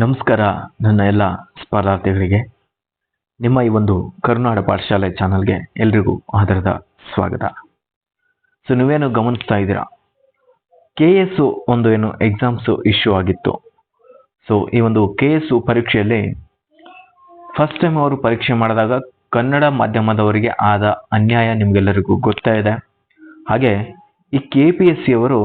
ನಮಸ್ಕಾರ, ನನ್ನ ಎಲ್ಲ ಸ್ಪರ್ಧಾರ್ಥಿಗಳಿಗೆ. ನಿಮ್ಮ ಈ ಒಂದು ಕರುನಾಡ ಪಾಠಶಾಲೆ ಚಾನಲ್ಗೆ ಎಲ್ರಿಗೂ ಆಧಾರದ ಸ್ವಾಗತ. ಸೊ ನೀವೇನು ಗಮನಿಸ್ತಾ ಇದ್ದೀರಾ? ಕೆ ಎಸ್ ಒಂದು ಏನು ಎಕ್ಸಾಮ್ಸು ಇಶ್ಯೂ ಆಗಿತ್ತು. ಸೊ ಈ ಒಂದು ಕೆ ಎಸ್ ಪರೀಕ್ಷೆಯಲ್ಲಿ ಫಸ್ಟ್ ಟೈಮ್ ಅವರು ಪರೀಕ್ಷೆ ಮಾಡಿದಾಗ ಕನ್ನಡ ಮಾಧ್ಯಮದವರಿಗೆ ಆದ ಅನ್ಯಾಯ ನಿಮಗೆಲ್ಲರಿಗೂ ಗೊತ್ತಾ ಇದೆ. ಹಾಗೆ ಈ ಕೆ ಪಿ ಎಸ್ ಸಿ ಅವರು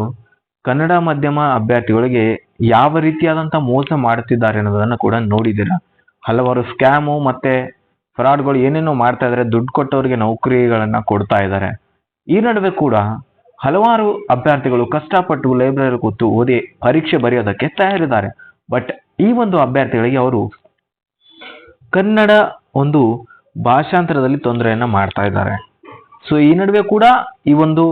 ಕನ್ನಡ ಮಾಧ್ಯಮ ಅಭ್ಯರ್ಥಿಗಳಿಗೆ ಯಾವ ರೀತಿಯಾದಂಥ ಮೋಸ ಮಾಡ್ತಿದ್ದಾರೆ ಅನ್ನೋದನ್ನು ಕೂಡ ನೋಡಿದ್ದೀರ? ಹಲವಾರು ಸ್ಕ್ಯಾಮು ಮತ್ತೆ ಫ್ರಾಡ್ಗಳು ಏನೇನೋ ಮಾಡ್ತಾ ಇದ್ದಾರೆ ದುಡ್ಡು ಕೊಟ್ಟವರಿಗೆ ನೌಕರಿಗಳನ್ನು ಕೊಡ್ತಾ ಇದ್ದಾರೆ ಈ ನಡುವೆ ಕೂಡ ಹಲವಾರು ಅಭ್ಯರ್ಥಿಗಳು ಕಷ್ಟಪಟ್ಟು ಲೈಬ್ರರಿ ಕೂತು ಓದಿ ಪರೀಕ್ಷೆ ಬರೆಯೋದಕ್ಕೆ ತಯಾರಿದ್ದಾರೆ. ಬಟ್ ಈ ಒಂದು ಅಭ್ಯರ್ಥಿಗಳಿಗೆ ಅವರು ಕನ್ನಡ ಒಂದು ಭಾಷಾಂತರದಲ್ಲಿ ತೊಂದರೆಯನ್ನ ಮಾಡ್ತಾ ಇದ್ದಾರೆ. ಸೊ ಈ ನಡುವೆ ಕೂಡ ಈ ಒಂದು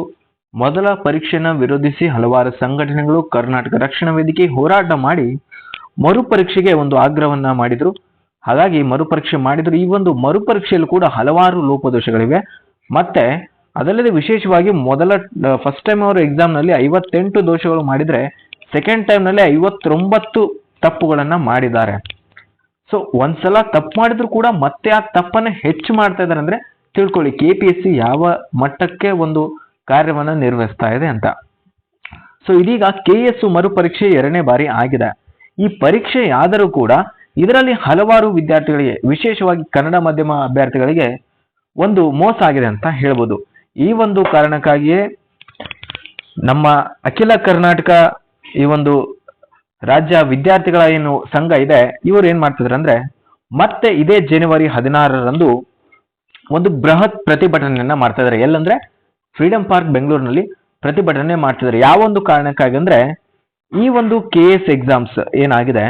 ಮೊದಲ ಪರೀಕ್ಷೆನ ವಿರೋಧಿಸಿ ಹಲವಾರು ಸಂಘಟನೆಗಳು ಕರ್ನಾಟಕ ರಕ್ಷಣಾ ವೇದಿಕೆ ಹೋರಾಟ ಮಾಡಿ ಮರುಪರೀಕ್ಷೆಗೆ ಒಂದು ಆಗ್ರಹವನ್ನ ಮಾಡಿದ್ರು. ಹಾಗಾಗಿ ಮರುಪರೀಕ್ಷೆ ಮಾಡಿದ್ರು. ಈ ಒಂದು ಮರುಪರೀಕ್ಷೆಯಲ್ಲೂ ಕೂಡ ಹಲವಾರು ಲೋಪದೋಷಗಳಿವೆ. ಮತ್ತೆ ಅದಲ್ಲದೆ ವಿಶೇಷವಾಗಿ ಮೊದಲ ಫಸ್ಟ್ ಟೈಮ್ ಅವರು ಎಕ್ಸಾಮ್ನಲ್ಲಿ ಐವತ್ತೆಂಟು ದೋಷಗಳು ಮಾಡಿದರೆ ಸೆಕೆಂಡ್ ಟೈಮ್ನಲ್ಲಿ ಐವತ್ತೊಂಬತ್ತು ತಪ್ಪುಗಳನ್ನು ಮಾಡಿದ್ದಾರೆ. ಸೊ ಒಂದ್ಸಲ ತಪ್ಪು ಮಾಡಿದ್ರು ಕೂಡ ಮತ್ತೆ ಆ ತಪ್ಪನ್ನು ಹೆಚ್ಚು ಮಾಡ್ತಾ ಇದ್ದಾರೆ ಅಂದರೆ ತಿಳ್ಕೊಳ್ಳಿ. ಕೆ ಪಿ ಎಸ್ ಸಿ ಯಾವ ಮಟ್ಟಕ್ಕೆ ಒಂದು ಕಾರ್ಯವನ್ನ ನಿರ್ವಹಿಸ್ತಾ ಇದೆ ಅಂತ. ಸೊ ಇದೀಗ ಕೆ ಎಸ್ ಮರುಪರೀಕ್ಷೆ ಎರಡನೇ ಬಾರಿ ಆಗಿದೆ. ಈ ಪರೀಕ್ಷೆ ಆದರೂ ಕೂಡ ಇದರಲ್ಲಿ ಹಲವಾರು ವಿದ್ಯಾರ್ಥಿಗಳಿಗೆ, ವಿಶೇಷವಾಗಿ ಕನ್ನಡ ಮಾಧ್ಯಮ ಅಭ್ಯರ್ಥಿಗಳಿಗೆ ಒಂದು ಮೋಸ ಆಗಿದೆ ಅಂತ ಹೇಳ್ಬೋದು. ಈ ಒಂದು ಕಾರಣಕ್ಕಾಗಿಯೇ ನಮ್ಮ ಅಖಿಲ ಕರ್ನಾಟಕ ಈ ಒಂದು ರಾಜ್ಯ ವಿದ್ಯಾರ್ಥಿಗಳ ಏನು ಸಂಘ ಇದೆ, ಇವರು ಏನ್ ಮಾಡ್ತಿದ್ರು ಅಂದ್ರೆ ಮತ್ತೆ ಇದೇ ಜನವರಿ ಹದಿನಾರರಂದು ಒಂದು ಬೃಹತ್ ಪ್ರತಿಭಟನೆಯನ್ನ ಮಾಡ್ತಾ ಇದ್ದಾರೆ ಎಲ್ಲಂದ್ರೆ ಫ್ರೀಡಂ ಪಾರ್ಕ್ ಬೆಂಗಳೂರಿನಲ್ಲಿ ಪ್ರತಿಭಟನೆ ಮಾಡ್ತಿದ್ದಾರೆ. ಯಾವ ಒಂದು ಕಾರಣಕ್ಕಾಗಿ ಅಂದ್ರೆ, ಈ ಒಂದು ಕೆ ಎಸ್ ಎಕ್ಸಾಮ್ಸ್ ಏನಾಗಿದೆ,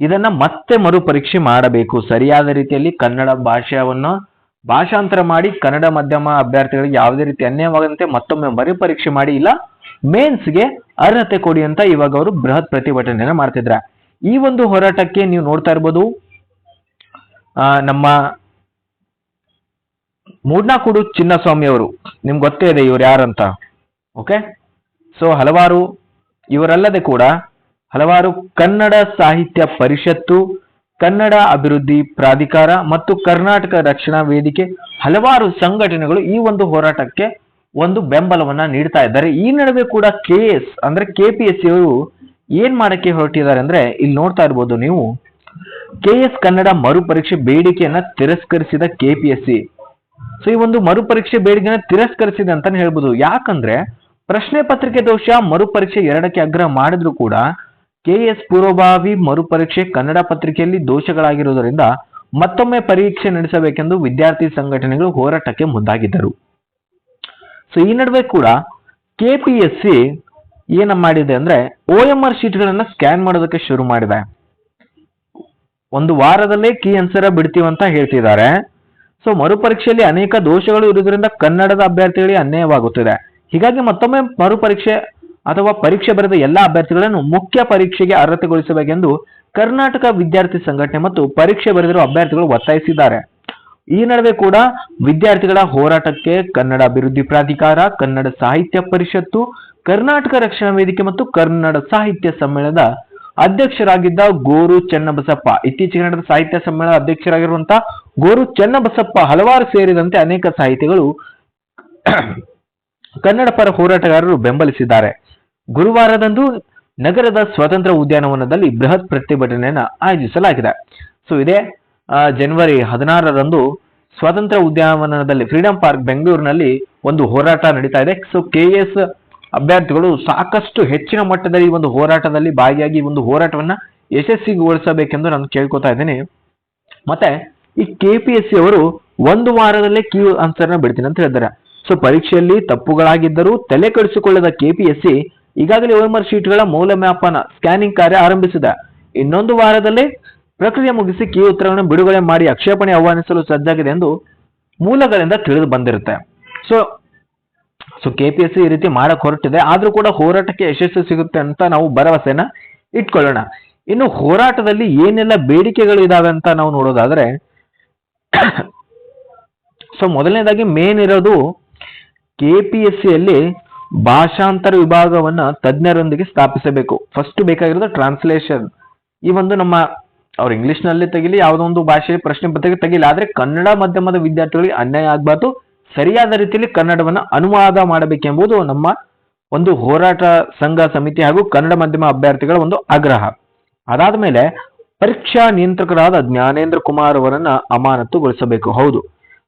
ಇದನ್ನ ಮತ್ತೆ ಮರುಪರೀಕ್ಷೆ ಮಾಡಬೇಕು. ಸರಿಯಾದ ರೀತಿಯಲ್ಲಿ ಕನ್ನಡ ಭಾಷೆಯನ್ನು ಭಾಷಾಂತರ ಮಾಡಿ ಕನ್ನಡ ಮಾಧ್ಯಮ ಅಭ್ಯರ್ಥಿಗಳಿಗೆ ಯಾವುದೇ ರೀತಿ ಅನ್ಯಾಯವಾಗದಂತೆ ಮತ್ತೊಮ್ಮೆ ಮರುಪರೀಕ್ಷೆ ಮಾಡಿ, ಇಲ್ಲ ಮೇನ್ಸ್ಗೆ ಅರ್ಹತೆ ಕೊಡಿ ಅಂತ ಇವಾಗ ಅವರು ಬೃಹತ್ ಪ್ರತಿಭಟನೆಯನ್ನು ಮಾಡ್ತಿದ್ದಾರೆ. ಈ ಒಂದು ಹೋರಾಟಕ್ಕೆ ನೀವು ನೋಡ್ತಾ ಇರ್ಬೋದು ನಮ್ಮ ಮೂಡ್ನಾಕುಡು ಚಿನ್ನಸ್ವಾಮಿ ಅವರು ನಿಮ್ಗೆ ಗೊತ್ತೇ ಇದೆ ಇವ್ರು ಯಾರಂತ. ಓಕೆ ಸೊ ಹಲವಾರು, ಇವರಲ್ಲದೆ ಕೂಡ ಹಲವಾರು ಕನ್ನಡ ಸಾಹಿತ್ಯ ಪರಿಷತ್ತು, ಕನ್ನಡ ಅಭಿವೃದ್ಧಿ ಪ್ರಾಧಿಕಾರ ಮತ್ತು ಕರ್ನಾಟಕ ರಕ್ಷಣಾ ವೇದಿಕೆ ಹಲವಾರು ಸಂಘಟನೆಗಳು ಈ ಒಂದು ಹೋರಾಟಕ್ಕೆ ಒಂದು ಬೆಂಬಲವನ್ನ ನೀಡ್ತಾ ಇದ್ದಾರೆ. ಈ ನಡುವೆ ಕೂಡ ಕೆ ಎಸ್, ಅಂದ್ರೆ ಕೆ ಪಿ ಎಸ್ ಅವರು ಏನ್ ಮಾಡಕ್ಕೆ ಹೊರಟಿದ್ದಾರೆ ಅಂದ್ರೆ ಇಲ್ಲಿ ನೋಡ್ತಾ ಇರ್ಬೋದು ನೀವು. ಕೆ ಎಸ್ ಕನ್ನಡ ಮರುಪರೀಕ್ಷೆ ಬೇಡಿಕೆಯನ್ನ ತಿರಸ್ಕರಿಸಿದ ಕೆಪಿಎಸ್ಸಿ ಸೊ ಈ ಒಂದು ಮರುಪರೀಕ್ಷೆ ಬೇಡಿಕೆನ ತಿರಸ್ಕರಿಸಿದೆ ಅಂತಾನೆ ಹೇಳ್ಬೋದು. ಯಾಕಂದ್ರೆ ಪ್ರಶ್ನೆ ಪತ್ರಿಕೆ ದೋಷ ಮರುಪರೀಕ್ಷೆ ಎರಡಕ್ಕೆ ಆಗ್ರಹ ಮಾಡಿದ್ರು ಕೂಡ ಕೆ ಎಸ್ ಪೂರ್ವಭಾವಿ ಮರುಪರೀಕ್ಷೆ ಕನ್ನಡ ಪತ್ರಿಕೆಯಲ್ಲಿ ದೋಷಗಳಾಗಿರುವುದರಿಂದ ಮತ್ತೊಮ್ಮೆ ಪರೀಕ್ಷೆ ನಡೆಸಬೇಕೆಂದು ವಿದ್ಯಾರ್ಥಿ ಸಂಘಟನೆಗಳು ಹೋರಾಟಕ್ಕೆ ಮುಂದಾಗಿದ್ದರು. ಸೊ ಈ ನಡುವೆ ಕೂಡ ಕೆಪಿಎಸ್ಸಿ ಏನ ಮಾಡಿದೆ ಅಂದ್ರೆ ಓ ಎಂ ಆರ್ ಶೀಟ್ಗಳನ್ನ ಸ್ಕ್ಯಾನ್ ಮಾಡೋದಕ್ಕೆ ಶುರು ಮಾಡಿದೆ. ಒಂದು ವಾರದಲ್ಲೇ ಕೀ ಆನ್ಸರ್ ಬಿಡ್ತೀವಂತ ಹೇಳ್ತಿದ್ದಾರೆ. ಸೊ ಮರುಪರೀಕ್ಷೆಯಲ್ಲಿ ಅನೇಕ ದೋಷಗಳು ಇರುವುದರಿಂದ ಕನ್ನಡದ ಅಭ್ಯರ್ಥಿಗಳಿಗೆ ಅನ್ಯಾಯವಾಗುತ್ತಿದೆ. ಹೀಗಾಗಿ ಮತ್ತೊಮ್ಮೆ ಮರುಪರೀಕ್ಷೆ ಅಥವಾ ಪರೀಕ್ಷೆ ಬರೆದ ಎಲ್ಲಾ ಅಭ್ಯರ್ಥಿಗಳನ್ನು ಮುಖ್ಯ ಪರೀಕ್ಷೆಗೆ ಅರ್ಹತೆಗೊಳಿಸಬೇಕೆಂದು ಕರ್ನಾಟಕ ವಿದ್ಯಾರ್ಥಿ ಸಂಘಟನೆ ಮತ್ತು ಪರೀಕ್ಷೆ ಬರೆದಿರುವ ಅಭ್ಯರ್ಥಿಗಳು ಒತ್ತಾಯಿಸಿದ್ದಾರೆ. ಈ ನಡುವೆ ಕೂಡ ವಿದ್ಯಾರ್ಥಿಗಳ ಹೋರಾಟಕ್ಕೆ ಕನ್ನಡ ಅಭಿವೃದ್ಧಿ ಪ್ರಾಧಿಕಾರ, ಕನ್ನಡ ಸಾಹಿತ್ಯ ಪರಿಷತ್ತು, ಕರ್ನಾಟಕ ರಕ್ಷಣಾ ವೇದಿಕೆ ಮತ್ತು ಕನ್ನಡ ಸಾಹಿತ್ಯ ಸಮ್ಮೇಳನದ ಅಧ್ಯಕ್ಷರಾಗಿದ್ದ ಗೋರು ಚೆನ್ನಬಸಪ್ಪ. ಇತ್ತೀಚೆಗೆ ನಡೆದ ಸಾಹಿತ್ಯ ಸಮ್ಮೇಳನ ಅಧ್ಯಕ್ಷರಾಗಿರುವಂತಹ ಗೋರು ಚೆನ್ನಬಸಪ್ಪ ಹಲವಾರು ಸೇರಿದಂತೆ ಅನೇಕ ಸಾಹಿತಿಗಳು ಕನ್ನಡ ಪರ ಹೋರಾಟಗಾರರು ಬೆಂಬಲಿಸಿದ್ದಾರೆ. ಗುರುವಾರದಂದು ನಗರದ ಸ್ವತಂತ್ರ ಉದ್ಯಾನವನದಲ್ಲಿ ಬೃಹತ್ ಪ್ರತಿಭಟನೆಯನ್ನು ಆಯೋಜಿಸಲಾಗಿದೆ. ಸೊ ಇದೇ ಜನವರಿ ಹದಿನಾರರಂದು ಸ್ವಾತಂತ್ರ್ಯ ಉದ್ಯಾನವನದಲ್ಲಿ ಫ್ರೀಡಂ ಪಾರ್ಕ್ ಬೆಂಗಳೂರಿನಲ್ಲಿ ಒಂದು ಹೋರಾಟ ನಡೀತಾ ಇದೆ. ಸೊ ಕೆ ಎಸ್ ಅಭ್ಯರ್ಥಿಗಳು ಸಾಕಷ್ಟು ಹೆಚ್ಚಿನ ಮಟ್ಟದಲ್ಲಿ ಒಂದು ಹೋರಾಟದಲ್ಲಿ ಭಾಗಿಯಾಗಿ ಒಂದು ಹೋರಾಟವನ್ನ ಯಶಸ್ವಿಗೊಳಿಸಬೇಕೆಂದು ನಾನು ಕೇಳ್ಕೊತಾ ಇದ್ದೀನಿ. ಮತ್ತೆ ಈ ಕೆ ಪಿ ಎಸ್ ಸಿ ಅವರು ಒಂದು ವಾರದಲ್ಲೇ ಕ್ಯೂ ಆನ್ಸರ್ನ ಬಿಡ್ತೀನಿ ಅಂತ ಹೇಳಿದ್ದಾರೆ. ಸೊ ಪರೀಕ್ಷೆಯಲ್ಲಿ ತಪ್ಪುಗಳಾಗಿದ್ದರೂ ತಲೆ ಕೆಡಿಸಿಕೊಳ್ಳದ ಸಿ ಈಗಾಗಲೇ ಓಮರ್ ಶೀಟ್ಗಳ ಮೌಲ್ಯಮಾಪನ ಸ್ಕ್ಯಾನಿಂಗ್ ಕಾರ್ಯ ಆರಂಭಿಸಿದೆ. ಇನ್ನೊಂದು ವಾರದಲ್ಲೇ ಪ್ರಕ್ರಿಯೆ ಮುಗಿಸಿ ಕೀ ಉತ್ತರಗಳನ್ನು ಬಿಡುಗಡೆ ಮಾಡಿ ಆಕ್ಷೇಪಣೆ ಆಹ್ವಾನಿಸಲು ಸಜ್ಜಾಗಿದೆ ಎಂದು ಮೂಲಗಳಿಂದ ತಿಳಿದು ಬಂದಿರುತ್ತೆ. So so K P S C ಈ ರೀತಿ ಮಾಡಕ್ ಹೊರಟಿದೆ. ಆದ್ರೂ ಕೂಡ ಹೋರಾಟಕ್ಕೆ ಯಶಸ್ಸು ಸಿಗುತ್ತೆ ಅಂತ ನಾವು ಭರವಸೆನ ಇಟ್ಕೊಳ್ಳೋಣ. ಇನ್ನು ಹೋರಾಟದಲ್ಲಿ ಏನೆಲ್ಲ ಬೇಡಿಕೆಗಳು ಇದಾವೆ ಅಂತ ನಾವು ನೋಡೋದಾದ್ರೆ, ಸೊ, ಮೊದಲನೇದಾಗಿ ಮೇನ್ ಇರೋದು ಕೆ ಪಿ ಎಸ್ ಸಿಯಲ್ಲಿ ಭಾಷಾಂತರ ವಿಭಾಗವನ್ನ ತಜ್ಞರೊಂದಿಗೆ ಸ್ಥಾಪಿಸಬೇಕು. ಫಸ್ಟ್ ಬೇಕಾಗಿರೋದು ಟ್ರಾನ್ಸ್ಲೇಷನ್ ಈ ಒಂದು ನಮ್ಮ ಅವ್ರು ಇಂಗ್ಲಿಷ್ನಲ್ಲಿ ತೆಗಿಲಿ, ಯಾವುದೋ ಒಂದು ಭಾಷೆಯ ಪ್ರಶ್ನೆ ಪತ್ರಿಕೆ ತೆಗಿಲಿ. ಆದ್ರೆ ಕನ್ನಡ ಮಾಧ್ಯಮದ ವಿದ್ಯಾರ್ಥಿಗಳಿಗೆ ಅನ್ಯಾಯ ಆಗಬಾರ್ದು. ಸರಿಯಾದ ರೀತಿಯಲ್ಲಿ ಕನ್ನಡವನ್ನು ಅನುವಾದ ಮಾಡಬೇಕೆಂಬುದು ನಮ್ಮ ಒಂದು ಹೋರಾಟ ಸಂಘ ಸಮಿತಿ ಹಾಗೂ ಕನ್ನಡ ಮಾಧ್ಯಮ ಅಭ್ಯರ್ಥಿಗಳ ಒಂದು ಆಗ್ರಹ. ಅದಾದ ಮೇಲೆ ಪರೀಕ್ಷಾ ನಿಯಂತ್ರಕರಾದ ಜ್ಞಾನೇಂದ್ರ ಕುಮಾರ್ ಅವರನ್ನ ಅಮಾನತುಗೊಳಿಸಬೇಕು. ಹೌದು.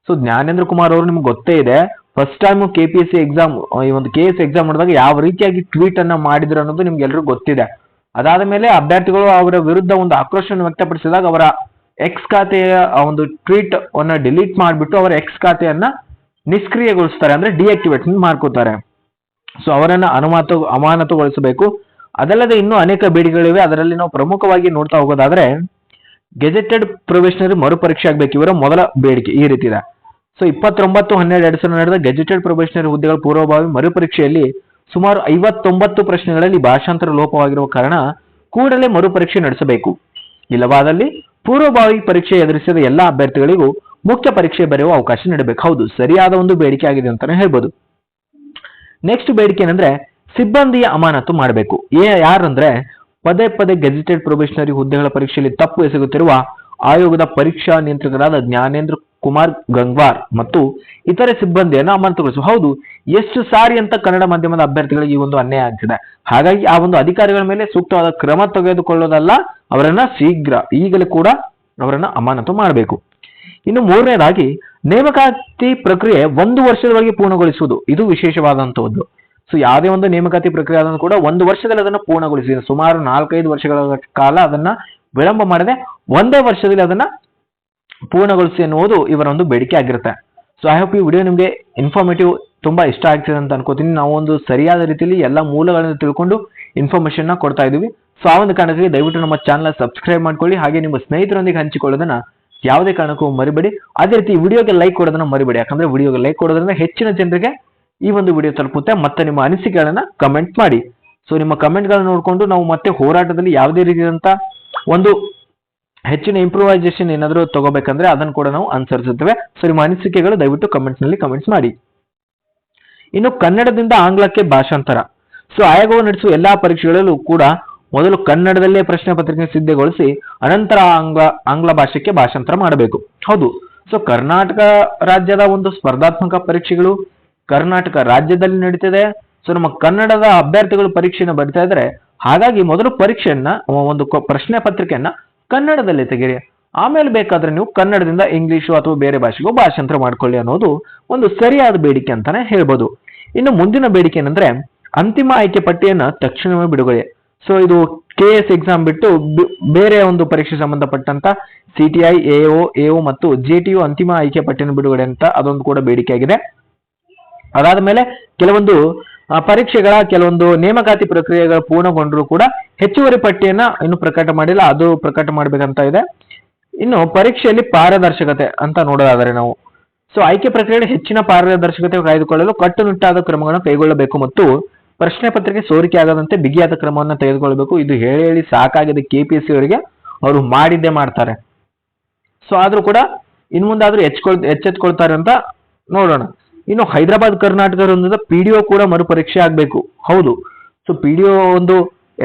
ಸೊ ಜ್ಞಾನೇಂದ್ರ ಕುಮಾರ್ ಅವರು ನಿಮ್ಗೆ ಗೊತ್ತೇ ಇದೆ first time K P S C exam ಈ ಒಂದು ಕೆ ಎಸ್ ಎಕ್ಸಾಮ್ ಮಾಡಿದಾಗ ಯಾವ ರೀತಿಯಾಗಿ ಟ್ವೀಟ್ ಅನ್ನ ಮಾಡಿದ್ರು ಅನ್ನೋದು ನಿಮ್ಗೆ ಎಲ್ರಿಗೂ ಗೊತ್ತಿದೆ. ಅದಾದ ಮೇಲೆ ಅಭ್ಯರ್ಥಿಗಳು ಅವರ ವಿರುದ್ಧ ಒಂದು ಆಕ್ರೋಶವನ್ನು ವ್ಯಕ್ತಪಡಿಸಿದಾಗ ಅವರ ಎಕ್ಸ್ ಖಾತೆಯ ಒಂದು ಟ್ವೀಟ್ ಅನ್ನ ಡಿಲೀಟ್ ಮಾಡಿಬಿಟ್ಟು ಅವರ ಎಕ್ಸ್ ಖಾತೆಯನ್ನ ನಿಷ್ಕ್ರಿಯಗೊಳಿಸ್ತಾರೆ ಅಂದ್ರೆ ಡಿಆಕ್ಟಿವೇಟ್ ಮಾಡ್ಕೋತಾರೆ. ಸೊ ಅವರನ್ನು ಅನುಮಾತು ಅಮಾನತುಗೊಳಿಸಬೇಕು. ಅದಲ್ಲದೆ ಇನ್ನೂ ಅನೇಕ ಬೇಡಿಕೆಗಳಿವೆ ಅದರಲ್ಲಿ ನಾವು ಪ್ರಮುಖವಾಗಿ ನೋಡ್ತಾ ಹೋಗೋದಾದ್ರೆ, ಗೆಜೆಟೆಡ್ ಪ್ರೊಬೇಷನರಿ ಮರುಪರೀಕ್ಷೆ ಆಗಬೇಕು. ಇವರ ಮೊದಲ ಬೇಡಿಕೆ ಈ ರೀತಿ ಇದೆ ಸೊ ಇಪ್ಪತ್ತೊಂಬತ್ತು, ಹನ್ನೆರಡು, ಎರಡು ಸಾವಿರ ನಡೆದ ಗೆಜೆಟೆಡ್ ಪ್ರೊಬೇಷನರಿ ಹುದ್ದೆಗಳ ಪೂರ್ವಭಾವಿ ಮರುಪರೀಕ್ಷೆಯಲ್ಲಿ ಸುಮಾರು ಐವತ್ತೊಂಬತ್ತು ಪ್ರಶ್ನೆಗಳಲ್ಲಿ ಭಾಷಾಂತರ ಲೋಪವಾಗಿರುವ ಕಾರಣ ಕೂಡಲೇ ಮರುಪರೀಕ್ಷೆ ನಡೆಸಬೇಕು. ಇಲ್ಲವಾದಲ್ಲಿ ಪೂರ್ವಭಾವಿ ಪರೀಕ್ಷೆ ಎದುರಿಸಿದ ಎಲ್ಲಾ ಅಭ್ಯರ್ಥಿಗಳಿಗೂ ಮುಖ್ಯ ಪರೀಕ್ಷೆ ಬರೆಯುವ ಅವಕಾಶ ನೀಡಬೇಕು. ಹೌದು, ಸರಿಯಾದ ಒಂದು ಬೇಡಿಕೆ ಆಗಿದೆ ಅಂತಾನೆ ಹೇಳ್ಬೋದು. ನೆಕ್ಸ್ಟ್ ಬೇಡಿಕೆ ಏನಂದ್ರೆ, ಸಿಬ್ಬಂದಿಯ ಅಮಾನತು ಮಾಡಬೇಕು. ಏ, ಯಾರಂದ್ರೆ, ಪದೇ ಪದೇ ಗೆಜೆಟೆಡ್ ಪ್ರೊಬೇಷನರಿ ಹುದ್ದೆಗಳ ಪರೀಕ್ಷೆಯಲ್ಲಿ ತಪ್ಪು ಎಸಗುತ್ತಿರುವ ಆಯೋಗದ ಪರೀಕ್ಷಾ ನಿಯಂತ್ರಕರಾದ ಜ್ಞಾನೇಂದ್ರ ಕುಮಾರ್ ಗಂಗ್ವಾರ್ ಮತ್ತು ಇತರೆ ಸಿಬ್ಬಂದಿಯನ್ನು ಅಮಾನತುಗೊಳಿಸುವ ಹೌದು, ಎಷ್ಟು ಸಾರಿ ಅಂತ ಕನ್ನಡ ಮಾಧ್ಯಮದ ಅಭ್ಯರ್ಥಿಗಳಿಗೆ ಈ ಒಂದು ಅನ್ಯಾಯ ಆಗ್ತಿದೆ. ಹಾಗಾಗಿ ಆ ಒಂದು ಅಧಿಕಾರಿಗಳ ಮೇಲೆ ಸೂಕ್ತವಾದ ಕ್ರಮ ತೆಗೆದುಕೊಳ್ಳೋದಲ್ಲ, ಅವರನ್ನ ಶೀಘ್ರ ಈಗಲೇ ಕೂಡ ಅವರನ್ನ ಅಮಾನತು ಮಾಡಬೇಕು. ಇನ್ನು ಮೂರನೇದಾಗಿ, ನೇಮಕಾತಿ ಪ್ರಕ್ರಿಯೆ ಒಂದು ವರ್ಷದೊಳಗೆ ಪೂರ್ಣಗೊಳಿಸುವುದು. ಇದು ವಿಶೇಷವಾದಂತಹದ್ದು ಸೊ ಯಾವುದೇ ಒಂದು ನೇಮಕಾತಿ ಪ್ರಕ್ರಿಯೆ ಆದರೂ ಕೂಡ ಒಂದು ವರ್ಷದಲ್ಲಿ ಅದನ್ನು ಪೂರ್ಣಗೊಳಿಸಿ. ಸುಮಾರು ನಾಲ್ಕೈದು ವರ್ಷಗಳ ಕಾಲ ಅದನ್ನ ವಿಳಂಬ ಮಾಡದೆ ಒಂದೇ ವರ್ಷದಲ್ಲಿ ಅದನ್ನ ಪೂರ್ಣಗೊಳಿಸಿ ಎನ್ನುವುದು ಇವರ ಒಂದು ಬೇಡಿಕೆ ಆಗಿರುತ್ತೆ. ಸೊ ಐ ಹೋಪ್ ಈ ವಿಡಿಯೋ ನಿಮಗೆ ಇನ್ಫಾರ್ಮೇಟಿವ್ ತುಂಬಾ ಇಷ್ಟ ಆಗ್ತಿದೆ ಅಂತ ಅನ್ಕೋತೀನಿ. ನಾವು ಒಂದು ಸರಿಯಾದ ರೀತಿಯಲ್ಲಿ ಎಲ್ಲ ಮೂಲಗಳನ್ನು ತಿಳ್ಕೊಂಡು ಇನ್ಫಾರ್ಮೇಶನ್ನ ಕೊಡ್ತಾ ಇದೀವಿ ಸೊ ಆ ಒಂದು ಕಾರಣಕ್ಕೆ ದಯವಿಟ್ಟು ನಮ್ಮ ಚಾನಲ್ ಸಬ್ಸ್ಕ್ರೈಬ್ ಮಾಡ್ಕೊಳ್ಳಿ. ಹಾಗೆ ನಿಮ್ಮ ಸ್ನೇಹಿತರೊಂದಿಗೆ ಹಂಚಿಕೊಳ್ಳೋದನ್ನ ಯಾವುದೇ ಕಾರಣಕ್ಕೂ ಮರಿಬೇಡಿ. ಅದೇ ರೀತಿ ವಿಡಿಯೋಗೆ ಲೈಕ್ ಕೊಡೋದನ್ನ ಮರಿಬೇಡಿ. ಯಾಕಂದ್ರೆ ವಿಡಿಯೋಗೆ ಲೈಕ್ ಕೊಡೋದ್ರಿಂದ ಹೆಚ್ಚಿನ ಜನರಿಗೆ ಈ ಒಂದು ವಿಡಿಯೋ ತಲುಪುತ್ತೆ ಮತ್ತೆ ನಿಮ್ಮ ಅನಿಸಿಕೆಗಳನ್ನ ಕಮೆಂಟ್ ಮಾಡಿ. ಸೊ ನಿಮ್ಮ ಕಮೆಂಟ್ಗಳನ್ನ ನೋಡಿಕೊಂಡು ನಾವು ಮತ್ತೆ ಹೋರಾಟದಲ್ಲಿ ಯಾವುದೇ ರೀತಿಯಾದಂಥ ಒಂದು ಹೆಚ್ಚಿನ ಇಂಪ್ರೂವೈಸೇಷನ್ ಏನಾದರೂ ತಗೋಬೇಕಂದ್ರೆ ಅದನ್ನು ಕೂಡ ನಾವು ಅನುಸರಿಸುತ್ತೇವೆ ಸೊ ನಿಮ್ಮ ಅನಿಸಿಕೆಗಳು ದಯವಿಟ್ಟು ಕಮೆಂಟ್ಸ್ನಲ್ಲಿ ಕಮೆಂಟ್ಸ್ ಮಾಡಿ. ಇನ್ನು ಕನ್ನಡದಿಂದ ಆಂಗ್ಲಕ್ಕೆ ಭಾಷಾಂತರ. ಸೊ ಆಯೋಗವು ನಡೆಸುವ ಎಲ್ಲಾ ಪರೀಕ್ಷೆಗಳಲ್ಲೂ ಕೂಡ ಮೊದಲು ಕನ್ನಡದಲ್ಲೇ ಪ್ರಶ್ನೆ ಪತ್ರಿಕೆ ಸಿದ್ಧಗೊಳಿಸಿ ಅನಂತರ ಆಂಗ್ಲ ಆಂಗ್ಲ ಭಾಷೆಗೆ ಭಾಷಾಂತರ ಮಾಡಬೇಕು. ಹೌದು. ಸೊ ಕರ್ನಾಟಕ ರಾಜ್ಯದ ಒಂದು ಸ್ಪರ್ಧಾತ್ಮಕ ಪರೀಕ್ಷೆಗಳು ಕರ್ನಾಟಕ ರಾಜ್ಯದಲ್ಲಿ ನಡೀತಿದೆ. ಸೊ ನಮ್ಮ ಕನ್ನಡದ ಅಭ್ಯರ್ಥಿಗಳು ಪರೀಕ್ಷೆಯನ್ನು ಬರಿತಾ ಇದ್ರೆ ಹಾಗಾಗಿ ಮೊದಲು ಪರೀಕ್ಷೆಯನ್ನ, ಒಂದು ಪ್ರಶ್ನೆ ಪತ್ರಿಕೆಯನ್ನ ಕನ್ನಡದಲ್ಲಿ ತೆಗೀರಿ ಆಮೇಲೆ ಬೇಕಾದ್ರೆ ನೀವು ಕನ್ನಡದಿಂದ ಇಂಗ್ಲಿಷು ಅಥವಾ ಬೇರೆ ಭಾಷೆಗೂ ಭಾಷಾಂತರ ಮಾಡ್ಕೊಳ್ಳಿ ಅನ್ನೋದು ಒಂದು ಸರಿಯಾದ ಬೇಡಿಕೆ ಅಂತಾನೆ ಹೇಳ್ಬೋದು. ಇನ್ನು ಮುಂದಿನ ಬೇಡಿಕೆ ಏನಂದ್ರೆ ಅಂತಿಮ ಆಯ್ಕೆ ಪಟ್ಟಿಯನ್ನ ತಕ್ಷಣವೇ ಬಿಡುಗಡೆ. ಸೊ ಇದು ಕೆ ಎಸ್ ಎಕ್ಸಾಮ್ ಬಿಟ್ಟು ಬೇರೆ ಒಂದು ಪರೀಕ್ಷೆ ಸಂಬಂಧಪಟ್ಟಂತ C T I AO AO ಮತ್ತು ಜೆ ಟಿ ಯು ಅಂತಿಮ ಆಯ್ಕೆ ಪಟ್ಟಿಯನ್ನು ಬಿಡುಗಡೆ ಅಂತ ಅದೊಂದು ಕೂಡ ಬೇಡಿಕೆಯಾಗಿದೆ ಅದಾದ ಮೇಲೆ ಕೆಲವೊಂದು ಪರೀಕ್ಷೆಗಳ ಕೆಲವೊಂದು ನೇಮಕಾತಿ ಪ್ರಕ್ರಿಯೆಗಳು ಪೂರ್ಣಗೊಂಡರೂ ಕೂಡ ಹೆಚ್ಚುವರಿ ಪಟ್ಟಿಯನ್ನ ಇನ್ನು ಪ್ರಕಟ ಮಾಡಿಲ್ಲ, ಅದು ಪ್ರಕಟ ಮಾಡಬೇಕಂತ ಇದೆ. ಇನ್ನು ಪರೀಕ್ಷೆಯಲ್ಲಿ ಪಾರದರ್ಶಕತೆ ಅಂತ ನೋಡೋದಾದರೆ ನಾವು. ಸೊ ಆಯ್ಕೆ ಪ್ರಕ್ರಿಯೆಯಲ್ಲಿ ಹೆಚ್ಚಿನ ಪಾರದರ್ಶಕತೆ ಕಾಯ್ದುಕೊಳ್ಳಲು ಕಟ್ಟುನಿಟ್ಟಾದ ಕ್ರಮಗಳನ್ನು ಕೈಗೊಳ್ಳಬೇಕು ಮತ್ತು ಪ್ರಶ್ನೆ ಪತ್ರಿಕೆ ಸೋರಿಕೆ ಆಗದಂತೆ ಬಿಗಿಯಾದ ಕ್ರಮವನ್ನು ತೆಗೆದುಕೊಳ್ಳಬೇಕು. ಇದು ಹೇಳಿ ಹೇಳಿ ಸಾಕಾಗಿದೆ ಸಿ ಅವರಿಗೆ. ಅವರು ಮಾಡಿದ್ದೇ ಮಾಡ್ತಾರೆ. ಸೊ ಆದರೂ ಕೂಡ ಇನ್ ಮುಂದಾದ್ರೂ ಎಚ್ಕೊಳ್, ಎಚ್ಚೆತ್ಕೊಳ್ತಾರೆ ಅಂತ ನೋಡೋಣ. ಇನ್ನು ಹೈದರಾಬಾದ್ ಕರ್ನಾಟಕ ಡಿ ಒ ಕೂಡ ಮರುಪರೀಕ್ಷೆ ಆಗಬೇಕು. ಹೌದು. ಸೊ ಪಿ ಡಿ ಒ ಒಂದು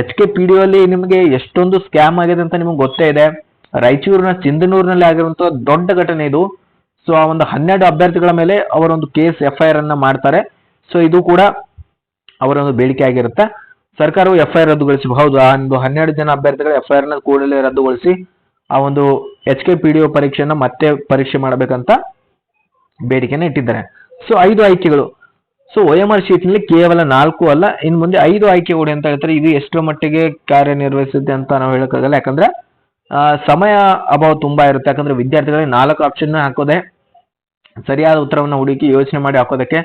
H K P D O ಅಲ್ಲಿ ನಿಮಗೆ ಎಷ್ಟೊಂದು ಸ್ಕ್ಯಾಮ್ ಆಗಿದೆ ಅಂತ ನಿಮಗೆ ಗೊತ್ತೇ ಇದೆ. ರಾಯಚೂರಿನ ಚಿಂದನೂರಿನಲ್ಲಿ ಆಗಿರುವಂತಹ ದೊಡ್ಡ ಘಟನೆ ಇದು. ಸೊ ಆ ಒಂದು ಹನ್ನೆರಡು ಅಭ್ಯರ್ಥಿಗಳ ಮೇಲೆ ಅವರೊಂದು ಕೇಸ್ ಎಫ್ ಐ ಆರ್ ಅನ್ನ ಮಾಡ್ತಾರೆ. ಸೊ ಇದು ಕೂಡ ಅವರ ಒಂದು ಬೇಡಿಕೆ ಆಗಿರುತ್ತೆ. ಸರ್ಕಾರವು ಎಫ್ಐಆರ್ ಐ ಆರ್ ರದ್ದುಗೊಳಿಸಿ ಹೌದು, ಆ ಒಂದು ಹನ್ನೆರಡು ಜನ ಅಭ್ಯರ್ಥಿಗಳ ನ ಕೂಡಲೇ ರದ್ದುಗೊಳಿಸಿ ಆ ಒಂದು H K P D O ಪರೀಕ್ಷೆಯನ್ನು ಮತ್ತೆ ಪರೀಕ್ಷೆ ಮಾಡಬೇಕಂತ ಬೇಡಿಕೆಯನ್ನು ಇಟ್ಟಿದ್ದಾರೆ. ಸೊ, ಐದು ಆಯ್ಕೆಗಳು. ಸೊ ಒ ಎಂ ಆರ್ ಶೀಟ್ನಲ್ಲಿ ಕೇವಲ ನಾಲ್ಕು ಅಲ್ಲ, ಇನ್ನು ಮುಂದೆ ಐದು ಆಯ್ಕೆ ಓಡಿ ಅಂತ ಹೇಳ್ತಾರೆ. ಇದು ಎಷ್ಟರ ಮಟ್ಟಿಗೆ ಕಾರ್ಯನಿರ್ವಹಿಸುತ್ತೆ ಅಂತ ನಾವು ಹೇಳೋಕ್ಕಾಗಲ್ಲ. ಯಾಕಂದ್ರೆ ಸಮಯ ಅಭಾವ ತುಂಬಾ ಇರುತ್ತೆ. ಯಾಕಂದ್ರೆ ವಿದ್ಯಾರ್ಥಿಗಳಿಗೆ ನಾಲ್ಕು ಆಪ್ಷನ್ ಹಾಕೋದೆ, ಸರಿಯಾದ ಉತ್ತರವನ್ನು ಹುಡುಕಿ ಯೋಚನೆ ಮಾಡಿ ಹಾಕೋದಕ್ಕೆ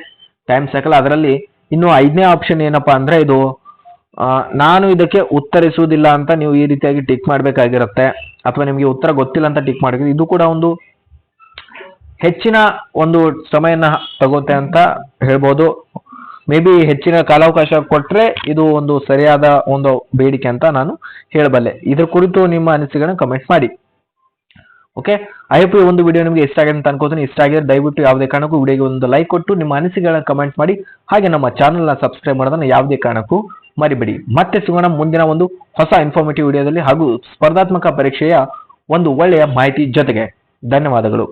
ಟೈಮ್ ಸಾಕಲ್ಲ ಅದರಲ್ಲಿ ಇನ್ನು ಐದನೇ ಆಪ್ಷನ್ ಏನಪ್ಪಾ ಅಂದ್ರೆ ಇದು ನಾನು ಇದಕ್ಕೆ ಉತ್ತರಿಸುವುದಿಲ್ಲ ಅಂತ ನೀವು ಈ ರೀತಿಯಾಗಿ ಟಿಕ್ ಮಾಡಬೇಕಾಗಿರುತ್ತೆ. ಅಥವಾ ನಿಮಗೆ ಉತ್ತರ ಗೊತ್ತಿಲ್ಲ ಅಂತ ಟಿಕ್ ಮಾಡಿ ಇದು ಕೂಡ ಒಂದು ಹೆಚ್ಚಿನ ಒಂದು ಸಮಯನ ತಗೋತೆ ಅಂತ ಹೇಳ್ಬೋದು. ಮೇ ಬಿ ಹೆಚ್ಚಿನ ಕಾಲಾವಕಾಶ ಕೊಟ್ಟರೆ ಇದು ಒಂದು ಸರಿಯಾದ ಒಂದು ಬೇಡಿಕೆ ಅಂತ ನಾನು ಹೇಳಬಲ್ಲೆ. ಇದರ ಕುರಿತು ನಿಮ್ಮ ಅನಿಸಿಕೆಗಳನ್ನು ಕಮೆಂಟ್ ಮಾಡಿ. ಓಕೆ ಐ ಪಿ ಒಂದು ವಿಡಿಯೋ ನಿಮಗೆ ಇಷ್ಟ ಆಗಿದೆ ಅಂತ ಅನ್ಕೋತೀನಿ. ಇಷ್ಟ ಆಗಿದೆ ದಯವಿಟ್ಟು ಯಾವುದೇ ಕಾರಣಕ್ಕೂ ವಿಡಿಯೋಗೆ ಒಂದು ಲೈಕ್ ಕೊಟ್ಟು ನಿಮ್ಮ ಅನಿಸಿಕೆಗಳನ್ನ ಕಮೆಂಟ್ ಮಾಡಿ. ಹಾಗೆ ನಮ್ಮ ಚಾನಲ್ನ ಸಬ್ಸ್ಕ್ರೈಬ್ ಮಾಡೋದನ್ನ ಯಾವುದೇ ಕಾರಣಕ್ಕೂ ಮರಿಬೇಡಿ. ಮತ್ತೆ ಸಿಗೋಣ ಮುಂದಿನ ಒಂದು ಹೊಸ ಇನ್ಫಾರ್ಮೇಟಿವ್ ವಿಡಿಯೋದಲ್ಲಿ ಹಾಗೂ ಸ್ಪರ್ಧಾತ್ಮಕ ಪರೀಕ್ಷೆಯ ಒಂದು ಒಳ್ಳೆಯ ಮಾಹಿತಿ ಜೊತೆಗೆ. ಧನ್ಯವಾದಗಳು.